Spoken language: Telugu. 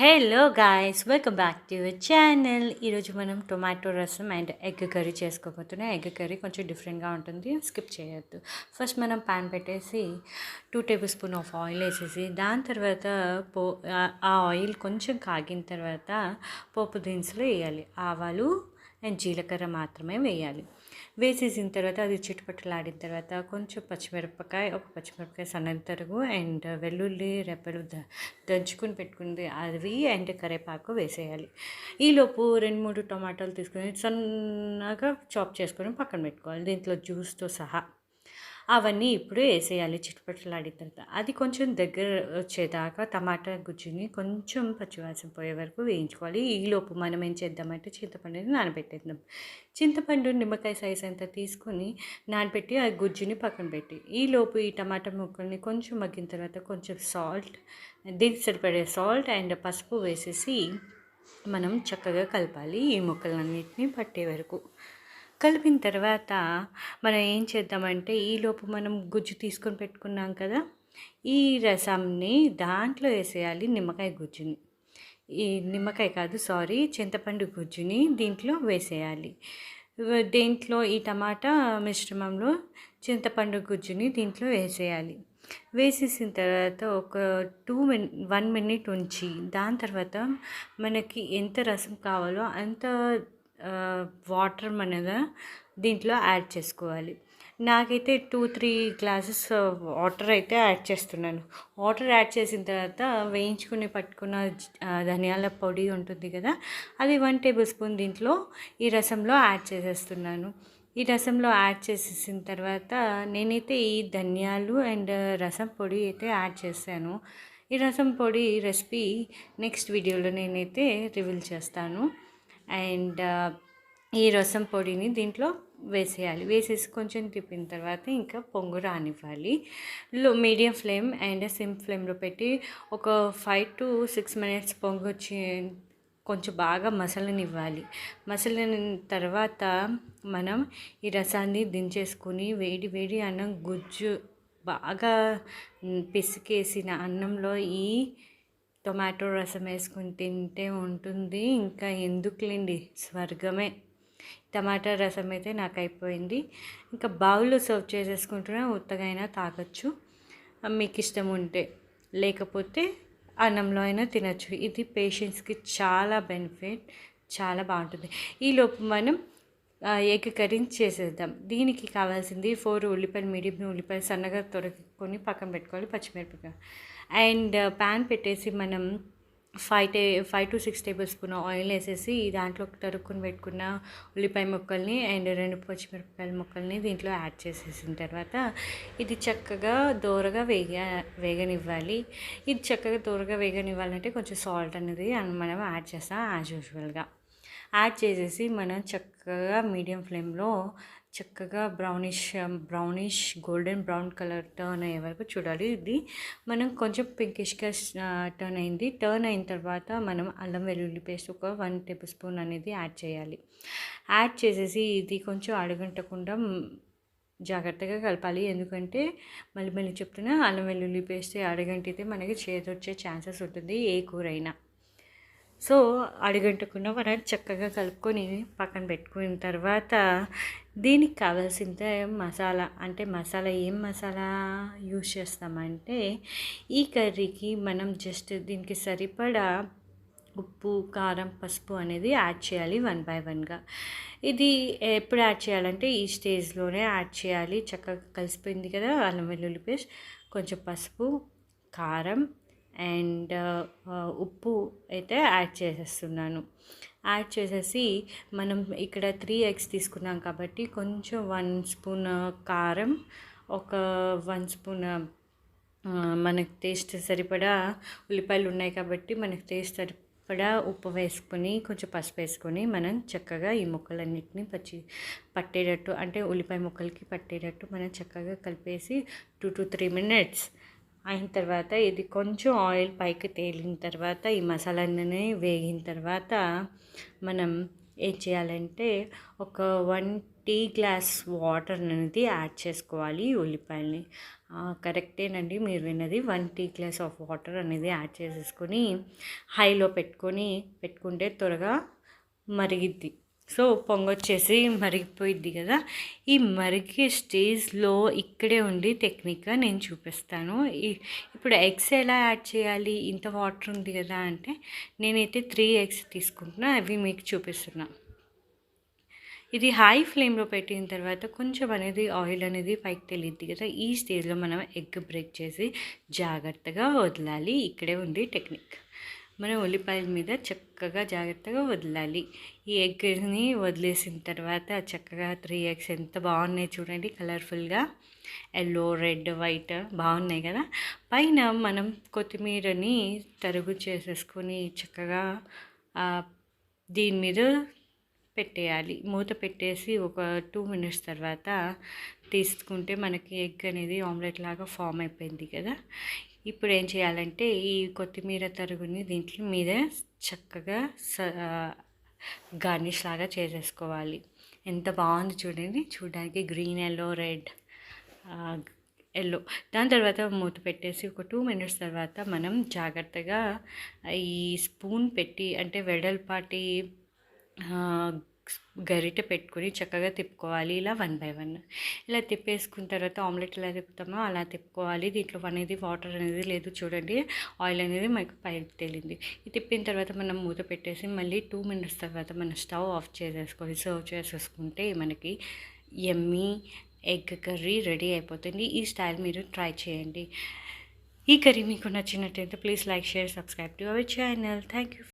Hello guys welcome back to your channel ఈరోజు మనం tomato rasam and egg curry చేసుకోబోతున్నాం. ఎగ్ కర్రీ కొంచెం డిఫరెంట్గా ఉంటుంది. స్కిప్ చేయొద్దు. ఫస్ట్ మనం పాన్ పెట్టేసి two tablespoon of oil వేసేసి దాని తర్వాత పో ఆ ఆయిల్ కొంచెం కాగిన తర్వాత పోపు దినుసులు వేయాలి. ఆవాలు అండ్ జీలకర్ర మాత్రమే వేయాలి. వేసేసిన తర్వాత అది చిట్టుపట్టలాడిన తర్వాత కొంచెం పచ్చిమిరపకాయ ఒక పచ్చిమిరపకాయ సన్నది తరుగు అండ్ వెల్లుల్లి రెప్పలు ద దంచుకుని పెట్టుకుంది అవి అండ్ కరివేపాకు వేసేయాలి. ఈలోపు రెండు మూడు టమాటాలు తీసుకొని సన్నగా చాప్ చేసుకొని పక్కన పెట్టుకోవాలి. దీంట్లో జ్యూస్తో సహా. అవన్నీ ఇప్పుడు వేసేయాలి చిట్టుపట్టలాడిన తర్వాత. అది కొంచెం దగ్గర వచ్చేదాకా టమాటా గుజ్జుని కొంచెం పచ్చివాసన పోయే వరకు వేయించుకోవాలి. ఈలోపు మనం ఏం చేద్దామంటే చింతపండుని నానబెట్టేద్దాం. చింతపండు నిమ్మకాయ సైజ్ అంతా తీసుకొని నానబెట్టి ఆ గుజ్జుని పక్కన పెట్టి ఈలోపు ఈ టమాటా ముక్కల్ని కొంచెం మగ్గిన తర్వాత కొంచెం సాల్ట్ దీనికి సరిపడే సాల్ట్ అండ్ పసుపు వేసేసి మనం చక్కగా కలపాలి ఈ ముక్కలన్నింటినీ పట్టే వరకు. కలిపిన తర్వాత మనం ఏం చేద్దామంటే ఈలోపు మనం గుజ్జు తీసుకొని పెట్టుకున్నాం కదా ఈ రసంని దాంట్లో వేసేయాలి నిమ్మకాయ గుజ్జుని. ఈ నిమ్మకాయ కాదు సారీ చింతపండు గుజ్జుని దీంట్లో వేసేయాలి. దీంట్లో ఈ టమాటా మిశ్రమంలో చింతపండు గుజ్జుని దీంట్లో వేసేయాలి. వేసేసిన తర్వాత ఒక టూ మిన్ వన్ మినిట్ ఉంచి దాని తర్వాత మనకి ఎంత రసం కావాలో అంత వాటర్ మనగా దీంట్లో యాడ్ చేసుకోవాలి. నాకైతే టూ త్రీ గ్లాసెస్ వాటర్ అయితే యాడ్ చేస్తున్నాను. వాటర్ యాడ్ చేసిన తర్వాత వేయించుకుని పట్టుకున్న ధనియాల పొడి ఉంటుంది కదా అది వన్ టేబుల్ స్పూన్ దీంట్లో ఈ రసంలో యాడ్ చేసేస్తున్నాను. ఈ రసంలో యాడ్ చేసేసిన తర్వాత నేనైతే ఈ ధనియాలు అండ్ రసం పొడి అయితే యాడ్ చేశాను. ఈ రసం పొడి రెసిపీ నెక్స్ట్ వీడియోలో నేనైతే రివీల్ చేస్తాను. అండ్ ఈ రసం పొడిని దీంట్లో వేసేయాలి. వేసేసి కొంచెం తిప్పిన తర్వాత ఇంకా పొంగు రానివ్వాలి. లో మీడియం ఫ్లేమ్ అండ్ సిమ్ ఫ్లేమ్లో పెట్టి ఒక ఫైవ్ టు సిక్స్ మినిట్స్ పొంగు వచ్చి కొంచెం బాగా మసలనివ్వాలి. మసలిన తర్వాత మనం ఈ రసాన్ని దించేసుకుని వేడి వేడి అన్నం గుజ్జు బాగా పిసికేసిన అన్నంలో ఈ టొమాటో రసం వేసుకుని తింటే ఉంటుంది. ఇంకా ఎందుకులేండి? స్వర్గమే. టమాటా రసం అయితే నాకు అయిపోయింది. ఇంకా బౌల్లో సర్వ్ చేసేసుకుంటున్నా ఉత్తగైనా తాగొచ్చు. మీకు ఇష్టం ఉంటే. లేకపోతే అన్నంలో అయినా తినచ్చు. ఇది పేషెంట్స్కి చాలా బెనిఫిట్ చాలా బాగుంటుంది. ఈలోపు మనం ఎగ్ కర్రీ చేసేద్దాం. దీనికి కావాల్సింది ఫోర్ ఉల్లిపాయలు మీడియం ఉల్లిపాయలు సన్నగా తొరగకొని పక్కన పెట్టుకోవాలి పచ్చిమిరపకాయ. అండ్ ప్యాన్ పెట్టేసి మనం ఫైవ్ టే five to six tablespoon oil వేసేసి దాంట్లో తరుక్కుని పెట్టుకున్న ఉల్లిపాయ ముక్కల్ని అండ్ రెండు పచ్చిమిరపకాయల ముక్కల్ని దీంట్లో యాడ్ చేసేసిన తర్వాత ఇది చక్కగా దోరగా వేగ వేగనివ్వాలి. ఇది చక్కగా దోరగా వేగనివ్వాలంటే కొంచెం సాల్ట్ అనేది మనం యాడ్ చేస్తాం యాజ్ యూజువల్గా. యాడ్ చేసేసి మనం చక్కగా మీడియం ఫ్లేమ్లో చక్కగా brownish brownish golden brown colour turn అయ్యే వరకు చూడాలి. ఇది మనం కొంచెం పింకిష్గా టర్న్ అయింది. టర్న్ అయిన తర్వాత మనం అల్లం వెల్లుల్లి పేస్ట్ ఒక వన్ టేబుల్ స్పూన్ అనేది యాడ్ చేయాలి. యాడ్ చేసేసి ఇది కొంచెం అడగంటకుండా జాగ్రత్తగా కలపాలి. ఎందుకంటే మళ్ళీ మళ్ళీ చెప్తున్నా అల్లం వెల్లుల్లి పేస్ట్ అడగంటితే మనకి చేదొచ్చే ఛాన్సెస్ ఉంటుంది ఏ కూర అయినా సో అడిగంటకున్న మనం చక్కగా కలుపుకొని పక్కన పెట్టుకున్న తర్వాత దీనికి కావాల్సిన మసాలా. అంటే మసాలా ఏం మసాలా యూజ్ చేస్తామంటే ఈ కర్రీకి మనం జస్ట్ దీనికి సరిపడా ఉప్పు కారం పసుపు అనేది యాడ్ చేయాలి వన్ బై వన్గా. ఇది ఎప్పుడు యాడ్ చేయాలంటే ఈ స్టేజ్లోనే యాడ్ చేయాలి. చక్కగా కలిసిపోయింది కదా అల్లం వెల్లుల్లి పేస్ట్. కొంచెం పసుపు కారం అండ్ ఉప్పు అయితే యాడ్ చేసేస్తున్నాను. యాడ్ చేసేసి మనం ఇక్కడ త్రీ ఎగ్స్ తీసుకున్నాం కాబట్టి కొంచెం వన్ స్పూన్ కారం ఒక వన్ స్పూన్ మనకు టేస్ట్ సరిపడా ఉల్లిపాయలు ఉన్నాయి కాబట్టి మనకు టేస్ట్ సరిపడా ఉప్పు వేసుకొని కొంచెం పసుపు వేసుకొని మనం చక్కగా ఈ ముక్కలన్నిటిని పచ్చి పట్టేటట్టు అంటే ఉల్లిపాయ ముక్కలకి పట్టేటట్టు మనం చక్కగా కలిపేసి టూ టు త్రీ మినిట్స్ అయిన తర్వాత ఇది కొంచెం ఆయిల్ పైకి తేలిన తర్వాత ఈ మసాలాన్ని వేగిన తర్వాత మనం ఏం చేయాలంటే ఒక వన్ టీ గ్లాస్ వాటర్ అనేది యాడ్ చేసుకోవాలి ఉల్లిపాయల్ని. కరెక్టేనండి. మీరు విన్నది one tea glass of water అనేది యాడ్ చేసేసుకొని హైలో పెట్టుకొని పెట్టుకుంటే త్వరగా మరిగిద్ది. సో పొంగొచ్చేసి మరిగిపోయిద్ది కదా. ఈ మరిగే స్టేజ్లో ఇక్కడే ఉండి టెక్నిక్గా నేను చూపిస్తాను. ఇప్పుడు ఎగ్స్ ఎలా యాడ్ చేయాలి? ఇంత వాటర్ ఉంది కదా అంటే నేనైతే త్రీ ఎగ్స్ తీసుకుంటున్నా అవి మీకు చూపిస్తున్నా. ఇది హై ఫ్లేమ్లో పెట్టిన తర్వాత కొంచెం అనేది ఆయిల్ అనేది పైకి తెలియద్ది కదా. ఈ స్టేజ్లో మనం ఎగ్ బ్రేక్ చేసి జాగ్రత్తగా వదలాలి. ఇక్కడే ఉంది టెక్నిక్. మనం ఉల్లిపాయల మీద చక్కగా జాగ్రత్తగా వదలాలి. ఈ ఎగ్ని వదిలేసిన తర్వాత చక్కగా త్రీ ఎగ్స్ ఎంత బాగున్నాయి చూడండి కలర్ఫుల్గా. ఎల్లో రెడ్ వైట్ బాగున్నాయి కదా. పైన మనం కొత్తిమీరని తరుగు చేసేసుకొని చక్కగా దీని మీద పెట్టేయాలి. మూత పెట్టేసి ఒక టూ మినిట్స్ తర్వాత తీసుకుంటే మనకి ఎగ్ అనేది ఆమ్లెట్ లాగా ఫామ్ అయిపోయింది కదా. ఇప్పుడు ఏం చేయాలంటే ఈ కొత్తిమీర తరుగుని దీంట్లో మీద చక్కగా గార్నిష్ లాగా చేసేసుకోవాలి. ఎంత బాగుంది చూడండి. చూడడానికి గ్రీన్ ఎల్లో రెడ్ ఎల్లో దాని తర్వాత మూత పెట్టేసి ఒక టూ మినిట్స్ తర్వాత మనం జాగ్రత్తగా ఈ స్పూన్ పెట్టి అంటే వెడల్పాటి గరిటె పెట్టుకొని చక్కగా తిప్పుకోవాలి. ఇలా వన్ బై వన్. ఇలా తిప్పేసుకున్న తర్వాత ఆమ్లెట్ ఎలా తిప్పుతామో అలా తిప్పుకోవాలి. దీంట్లో అనేది వాటర్ అనేది లేదు చూడండి. ఆయిల్ అనేది మనకు పైకి తేలింది. ఇది తిప్పిన తర్వాత మనం మూత పెట్టేసి మళ్ళీ టూ మినిట్స్ తర్వాత మనం స్టవ్ ఆఫ్ చేసేసుకొని సర్వ్ చేసేసుకుంటే మనకి ఎమ్మీ ఎగ్ కర్రీ రెడీ అయిపోతుంది. ఈ స్టైల్ మీరు ట్రై చేయండి. ఈ కర్రీ మీకు నచ్చినట్టయితే please like share subscribe to our channel. Thank you